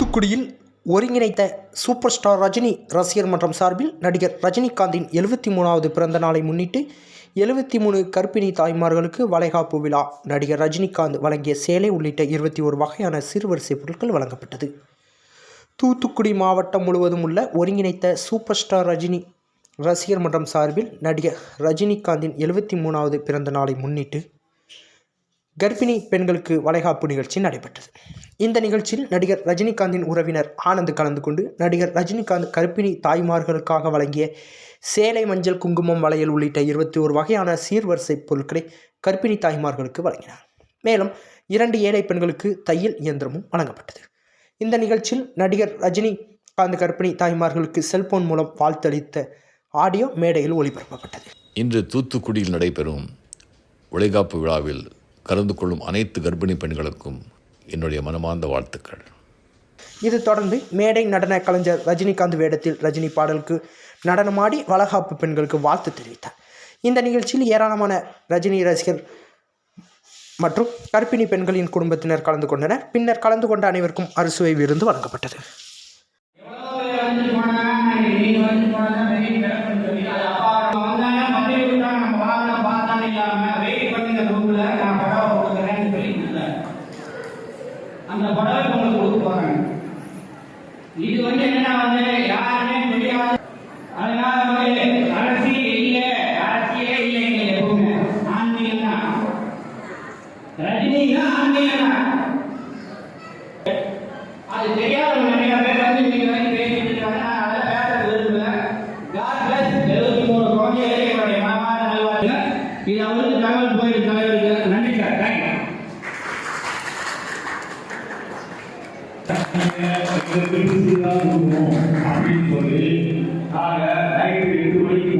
தூத்துக்குடியில் ஒருங்கிணைத்த super star Rajini ரசிகர் மன்றம் சார்பில் நடிகர் ரஜினிகாந்தின் எழுபத்தி மூணாவது பிறந்த நாளை முன்னிட்டு எழுபத்தி மூணு கர்ப்பிணி தாய்மார்களுக்கு வளைகாப்பு விழா. நடிகர் ரஜினிகாந்த் வழங்கிய சேலை உள்ளிட்ட இருபத்தி ஒரு வகையான சிறுவரிசை பொருட்கள் வழங்கப்பட்டது. தூத்துக்குடி மாவட்டம் முழுவதும் உள்ள ஒருங்கிணைத்த சூப்பர் ஸ்டார் ரஜினி ரசிகர் மன்றம் சார்பில் நடிகர் ரஜினிகாந்தின் எழுபத்தி மூணாவது பிறந்த நாளை முன்னிட்டு கர்ப்பிணி பெண்களுக்கு வளைகாப்பு நிகழ்ச்சி நடைபெற்றது. இந்த நிகழ்ச்சியில் நடிகர் ரஜினிகாந்தின் உறவினர் ஆனந்த் கலந்து கொண்டு நடிகர் ரஜினிகாந்த் கர்ப்பிணி தாய்மார்களுக்காக வழங்கிய சேலை மஞ்சள் குங்குமம் வளையல் உள்ளிட்ட இருபத்தி ஒரு வகையான சீர்வரிசை பொருட்களை கர்ப்பிணி தாய்மார்களுக்கு வழங்கினார். மேலும் இரண்டு ஏழை பெண்களுக்கு தையல் இயந்திரமும் வழங்கப்பட்டது. இந்த நிகழ்ச்சியில் நடிகர் ரஜினிகாந்த் கர்ப்பிணி தாய்மார்களுக்கு செல்போன் மூலம் வாழ்த்தளித்த ஆடியோ மேடையில் ஒளிபரப்பப்பட்டது. இன்று தூத்துக்குடியில் நடைபெறும் உளைகாப்பு விழாவில் கலந்து கொள்ளும் அனைத்து கர்ப்பிணி பெண்களுக்கும் என்னுடைய மனமார்ந்த வாழ்த்துக்கள். இது தொடர்ந்து மேடை நடன கலைஞர் ரஜினிகாந்த் வேடத்தில் ரஜினி பாடலுக்கு நடனமாடி வளகாப்பு பெண்களுக்கு வாழ்த்து தெரிவித்தார். இந்த நிகழ்ச்சியில் ஏராளமான ரஜினி ரசிகர் மற்றும் கர்ப்பிணி பெண்களின் குடும்பத்தினர் கலந்து கொண்டனர். பின்னர் கலந்து கொண்ட அனைவருக்கும் அறுசுவை விருந்து வழங்கப்பட்டது. அந்த புடவை அப்படின்னு சொல்லி நாங்க நைட்டு எட்டு மணிக்கு